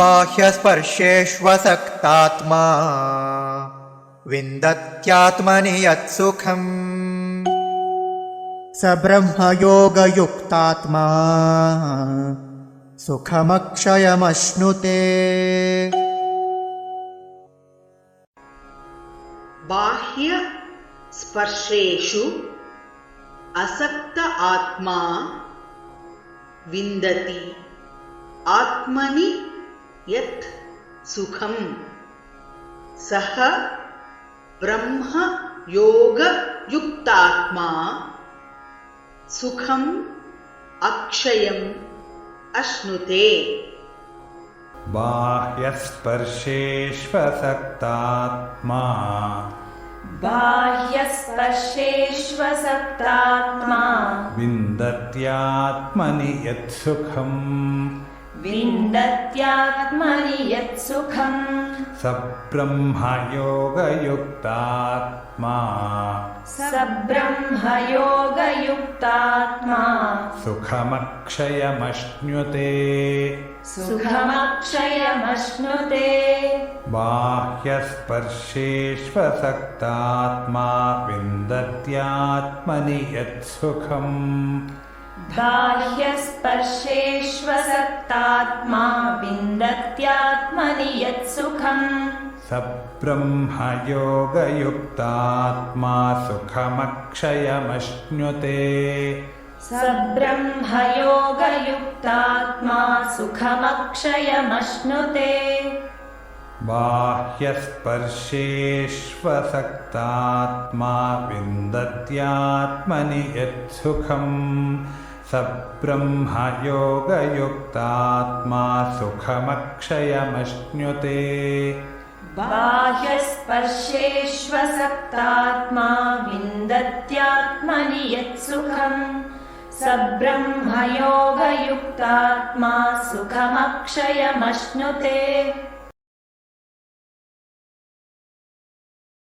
बाह्यस्पर्शेष्वसक्तात्मा विन्दत्यात्मनि यत्सुखम् स ब्रह्मयोगयुक्तात्मा सुखमक्षयमश्नुते। बाह्य स्पर्शेषु असक्त आत्मा विन्दति आत्मनि यत् सुखम्। सः ब्रह्म योगयुक्तात्मा सुखम् अक्षयम् अश्नुते। बाह्यस्पर्शेष्वसक्तात्मा। बाह्यस्पर्शेष्वसक्तात्मा। विन्दत्यात्मनि यत्सुखम् विन्दत्यात्मनि यत्सुखम् स ब्रह्मयोगयुक्तात्मा स ब्रह्मयोगयुक्तात्मा सुखमक्षयमश्नुते। सुखमक्षयमश्नुते। बाह्यस्पर्शेष्वसक्तात्मा विन्दत्यात्मनि यत्सुखम् बाह्यस्पर्शेष्वसक्तात्मा विन्दत्यात्मनि यत्सुखम्। स ब्रह्मयोगयुक्तात्मा सुखमक्षयमश्नुते। स ब्रह्मयोगयुक्तात्मा सुखमक्षयमश्नुते। बाह्यस्पर्शेष्वसक्तात्मा विन्दत्यात्मनि यत्सुखम् स ब्रह्मयोगयुक्तात्मा सुखमक्षयमश्नुते। बाह्यस्पर्शेष्वसक्तात्मा विन्दत्यात्मनि यत्सुखम्। स ब्रह्मयोगयुक्तात्मा सुखमक्षयमश्नुते